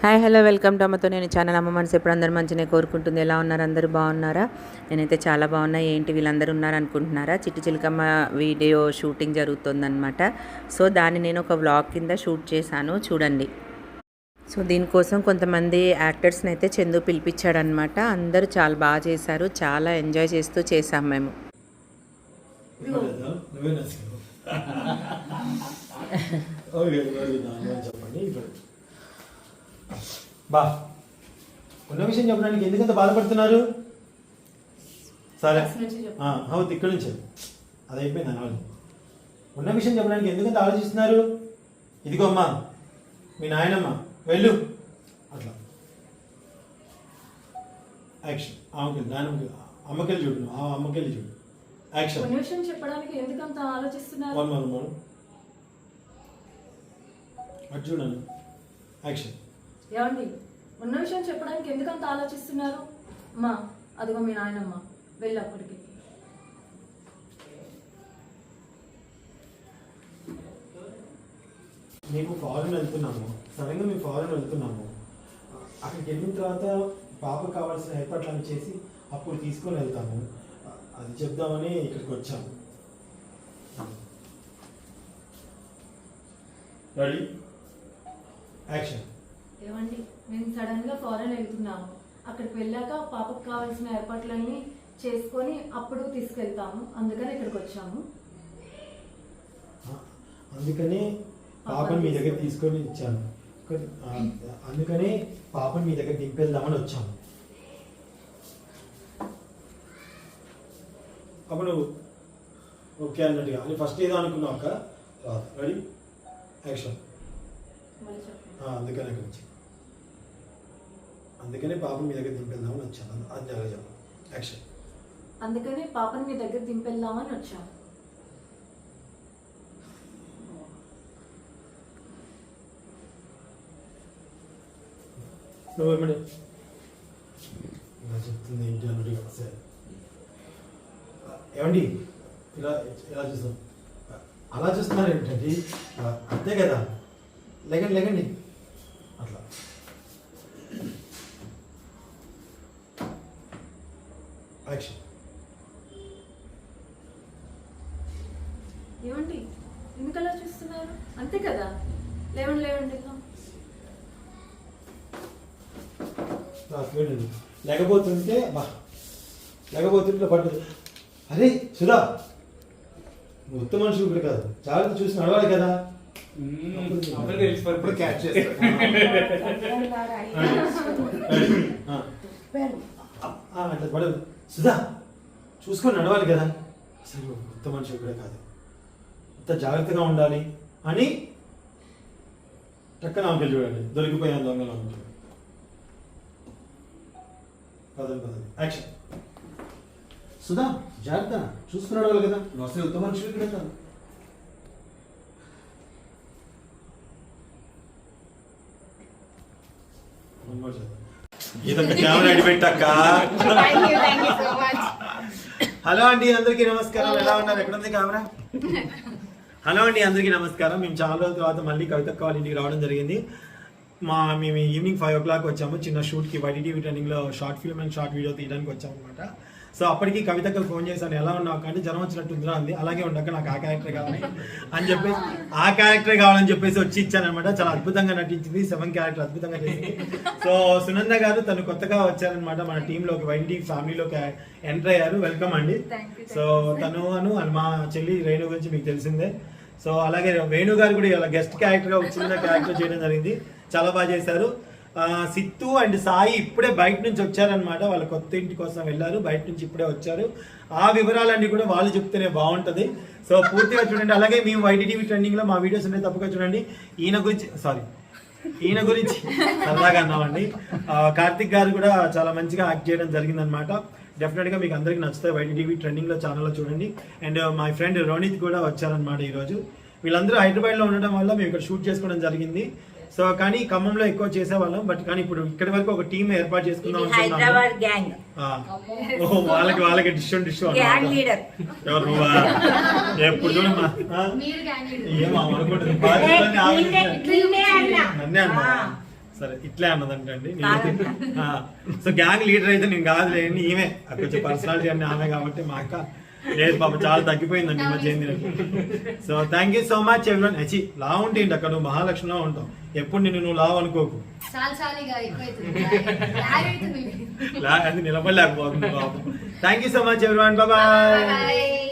Hi hello welcome to అమ్మతో నేను channel. అమ్మ మనసు ఎప్పుడు అందరు మంచిగా కోరుకుంటుంది. ఎలా ఉన్నారు? అందరూ బాగున్నారా? నేనైతే చాలా బాగున్నా. ఏంటి? వీళ్ళందరూ ఉన్నారు అనుకుంటున్నారా చిట్టి చిలకమ్మ వీడియో షూటింగ్ జరుగుతుందనమాట సో దాన్ని నేను ఒక వ్లాగ్ కింద షూట్ చేశాను. చూడండి. సో దీనికోసం కొంతమంది యాక్టర్స్ని అయితే చందు పిలిపించాడనమాట అందరూ చాలా బాగా చేశారు. చాలా ఎంజాయ్ చేస్తూ చేశాం మేము. చెప్పండి. బా. ఉన్న విషయం చెప్పడానికి ఎందుకంత బాధపడుతున్నారు? సరే. అవును ఇక్కడ నుంచి. అది అయిపోయింది అనాలి ఉన్న విషయం చెప్పడానికి ఎందుకంత ఆలోచిస్తున్నారు? ఇదిగో అమ్మా మీ నాయనమ్మ వెళ్ళు. అట్లా. యాక్షన్ ఆమెకి నాయనమ్మకి అమ్మకెళ్ళి చూడు. ఆ అమ్మకెళ్ళి చూడు. యాక్షన్ కొన్ని విషయం చెప్పడానికి ఎందుకంత ఆలోచిస్తున్నారు? వన్ వన్ వన్ అటు చూడండి యాక్షన్ ఏమండి ఉన్న విషయం చెప్పడానికి ఎందుకంత ఆలోచిస్తున్నారు? అమ్మా అదిగో మీ నాయనమ్మ వెళ్ళి అక్కడికి మేము ఫారెన్ వెళ్తున్నాము. సడన్గా మేము ఫారెన్ వెళ్తున్నాము. అక్కడికి వెళ్ళిన తర్వాత పాప కావాల్సిన ఏర్పాట్లను చేసి అప్పుడు తీసుకొని వెళ్తాము. అది చెప్దామని ఇక్కడికి వచ్చాము రెడీ యాక్షన్ ఏమండి మేము సడన్గా ఫారెన్ వెళ్తున్నాము. అక్కడికి వెళ్ళాక పాపకు కావాల్సిన ఏర్పాట్లన్నీ చేసుకొని అప్పుడు తీసుకెళ్తాము. అందుకని ఇక్కడికి వచ్చాము. అందుకని పాపని మీ దగ్గర తీసుకొని ఇచ్చాను అందుకని పాపని మీ దగ్గర దింపేద్దామని వచ్చాము. అప్పుడు ఓకే అన్నట్టుగా. అని ఫస్ట్ ఏదో అనుకున్నాక రెడీ యాక్షన్ అందుకని అక్కడి నుంచి అందుకని పాపని మీ దగ్గర దింపేద్దామని వచ్చాను. అది అలాగే చెప్పాను యాక్షన్ అందుకని పాపని మీ దగ్గర దింపెళ్దామని వచ్చాము నువ్వేమని ఇలా చెప్తుంది ఏంటి అన్నట్టుగా సరే ఏమండి? ఇలా ఇలా చూస్తాం అలా చూస్తున్నారు ఏంటండి అంతే కదా. లేకండి లేకండి. అట్లా. యాక్షన్. ఏమండి? ఎందుకు అలా చూస్తున్నారు? అంతే కదా? లేవండి లేవండి. చూడండి లేకపోతుంటే బా. లేకపోతుంటే పడ్డది అరే సుధా. నువ్వు ఉత్తమ మనిషి ఇప్పుడు కాదు. జాగ్రత్త చూసి నడవాలి కదా. ఇప్పుడు క్యాచ్ చేస్తారు ఆ. ఆ, అట్లా పడదు. సుధా చూసుకొని నడవాలి కదా. అసలు ఉత్తమ మనిషి ఇప్పుడే కాదు. అంత జాగ్రత్తగా ఉండాలి అని టక్కన ఆమెకి చూడండి. దొరికిపోయాను దొంగలు అనుకుంటాడు పదండి పదండి. యాక్షన్ సుధా జాగ్రత్త. చూసుకుని నడవాలి కదా. నువ్వు అసలు ఉత్తమ మనుషులు ఇక్కడ కాదు. ఇదంతా కెమెరా అడిపెట్టక్క? Thank you, thank you so much. Hello అండి అందరికీ నమస్కారం. ఎలా ఉన్నారు? ఎక్కడ ఉంది కెమెరా? హలో అండి అందరికీ నమస్కారం. మేము చాలా రోజుల తర్వాత మళ్ళీ కవిత కాల్ ఇంటికి రావడం జరిగింది. మా మేము ఈవినింగ్ ఫైవ్ ఓ క్లాక్ వచ్చాము. చిన్న షూట్కి వైటీవీ ట్రైనింగ్లో short film and short video తీయడానికి వచ్చాము అనమాట సో అప్పటికి కవితకు ఫోన్ చేశాను ఎలా ఉన్నావు? కానీ జ్వరం వచ్చినట్టు ఉందిరా అంది. అలాగే ఉండక నాకు ఆ క్యారెక్టర్ కావాలి అని చెప్పేసి ఆ క్యారెక్టర్ కావాలని చెప్పేసి వచ్చి ఇచ్చాను అనమాట చాలా అద్భుతంగా నటించింది సెవెన్ క్యారెక్టర్ అద్భుతంగా చేసింది. సో సునంద గారు తను కొత్తగా వచ్చారనమాట మన టీంలోకి వైటీ ఫ్యామిలీలోకి ఎంటర్ అయ్యారు. వెల్కమ్ అండి. సో తను అను మా చెల్లి రేణు గురించి మీకు తెలిసిందే. సో అలాగే వేణు గారు కూడా ఇలా గెస్ట్ క్యారెక్టర్గా ఒక చిన్న క్యారెక్టర్ చేయడం జరిగింది. చాలా బాగా చేశారు. సిత్తు అండ్ సాయి ఇప్పుడే బయట నుంచి వచ్చారనమాట వాళ్ళ కొత్త ఇంటి కోసం వెళ్ళారు. బయట నుంచి ఇప్పుడే వచ్చారు. ఆ వివరాలన్నీ కూడా వాళ్ళు చెప్తేనే బాగుంటుంది. సో పూర్తిగా చూడండి. అలాగే మేము వైటీటీవీ ట్రెండింగ్లో మా వీడియోస్ ఉన్నాయి. తప్పగా చూడండి. ఈయన గురించి సారీ ఈయన గురించి సరదాగా అన్నామండి. కార్తిక్ గారు కూడా చాలా మంచిగా యాక్ట్ చేయడం జరిగిందనమాట డెఫినెట్గా మీకు అందరికీ నచ్చుతాయి వైటీటీవీ ట్రెండింగ్లో ఛానల్లో చూడండి. అండ్ మై ఫ్రెండ్ రోనిత్ కూడా వచ్చారనమాట ఈరోజు. వీళ్ళందరూ హైదరాబాద్లో ఉండడం వల్ల మేము ఇక్కడ షూట్ చేసుకోవడం జరిగింది. సో కానీ ఖమ్మంలో ఎక్కువ చేసేవాళ్ళం బట్ కానీ ఇప్పుడు ఇక్కడి వరకు ఒక టీం ఏర్పాటు చేసుకుందాం ఓహో వాళ్ళకి వాళ్ళకి డిష్ డిష్ ఎవరు ఎప్పుడు చూడమ్మా? సరే ఇట్లే అన్నదండి సో గ్యాంగ్ లీడర్ అయితే నేను కాదు లేని ఈమె. కొంచెం పర్సనాలిటీ అన్ని ఆమె కాబట్టి మా అక్క. లేదు పాప చాలా తగ్గిపోయిందండి మధ్య so thank you so much ఎవరి లా ఉంటే అక్కడ? నువ్వు మహాలక్ష్మిలో ఉంటాం ఎప్పుడు నిన్ను నువ్వు లావు అనుకోకు అది నిలబడలేకపోతుంది బాబు. థ్యాంక్ యూ సో మచ్ ఎవరి బాబాయ్